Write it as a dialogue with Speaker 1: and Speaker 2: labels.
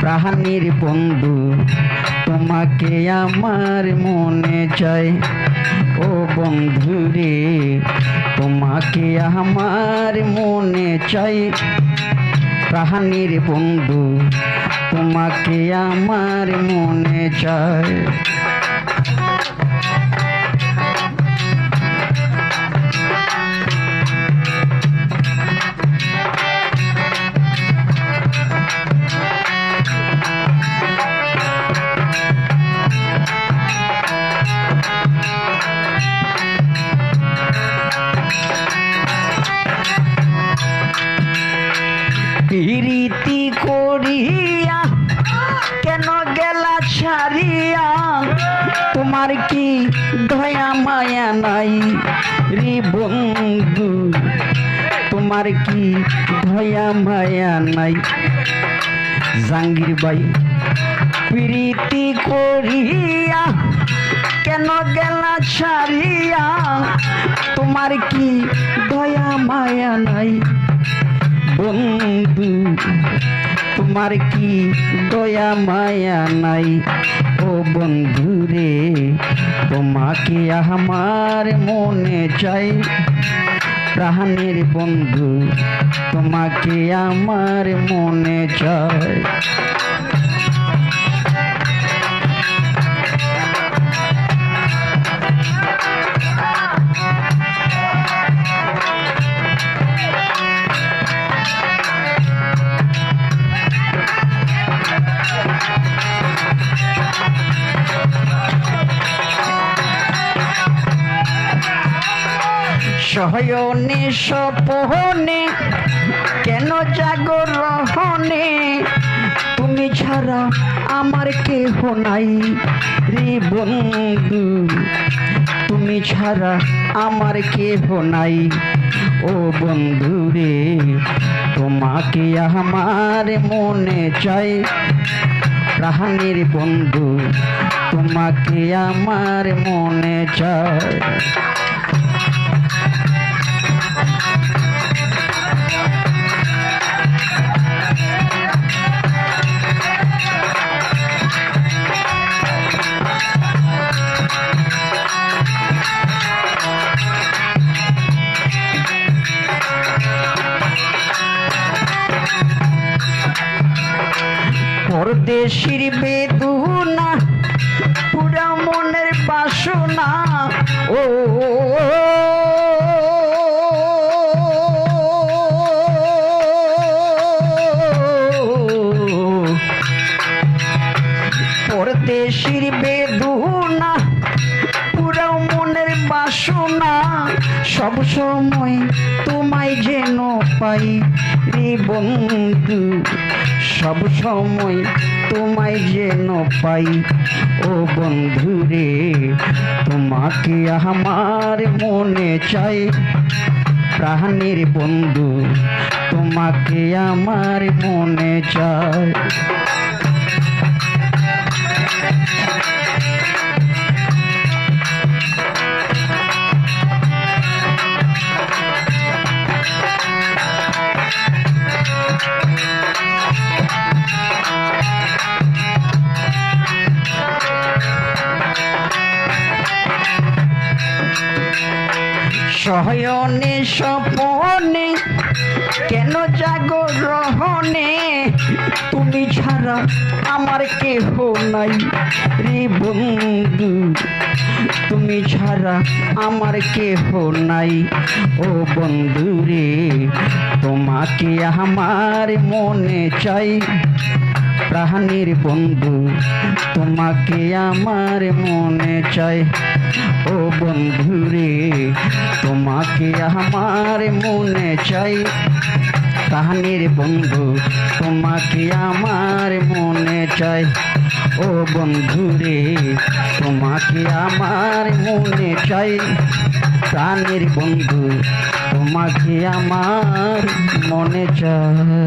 Speaker 1: প্রাণীর বন্ধু, তোমাকে আমার মনে চায় ও বন্ধু রে, তোমাকে আমার মনে চাই। প্রাণীর বন্ধু, তোমাকে আমার মনে চায় তোমার কি দয়া, মায়া নাই? রে বন্ধু, তোমার কি দয়া, মায়া নাই? জাঙ্গির বাই প্রীতি করিয়া কেন গেলা ছাড়িয়া? তোমার কি দয়া, মায়া নাই? বন্ধু তোমার কি দয়া, মায়া নাই? ও বন্ধু রে তোমাকে আমার মনে চাই। প্রাণের বন্ধু, তোমাকে আমার মনে চাই। সহয়নে সপহনে, কেন জাগরহনে তুমি ছাড়া আমার কেহ নাই রে বন্ধু। তুমি ছাড়া আমার কেহ নাই। ও বন্ধু রে, তোমাকে আমার মনে চাই। প্রাণের বন্ধু, তোমাকে আমার মনে চায় পরদেশির বেদুনা, পুরা মনের বাসনা। ও, পরদেশির বেদুনা, পুরা মনের বাসনা। সব সময় তোমায় যেন পাই রে বন্ধু সব সময় তোমায় যেন পাই। ও বন্ধু রে তোমাকে আমার মনে চাই। প্রাণের বন্ধু, তোমাকে আমার মনে চায় সহয়নে সপনে কেন জাগরহনে তুমি ছাড়া আমার কেহ নাই রে বন্ধু। তুমি ছাড়া আমার কেহ নাই ও বন্ধু রে। তোমাকে আমার মনে চাই, প্রাণীর বন্ধু। তোমাকে আমার মনে চাই। ও বন্ধু রে তোমাকে আমার মনে চাই। প্রাণীর বন্ধু, তোমাকে আমার মনে চাই। ও বন্ধু রে তোমাকে আমার মনে চাই। প্রাণের বন্ধু, তোমাকে আমার মনে চায়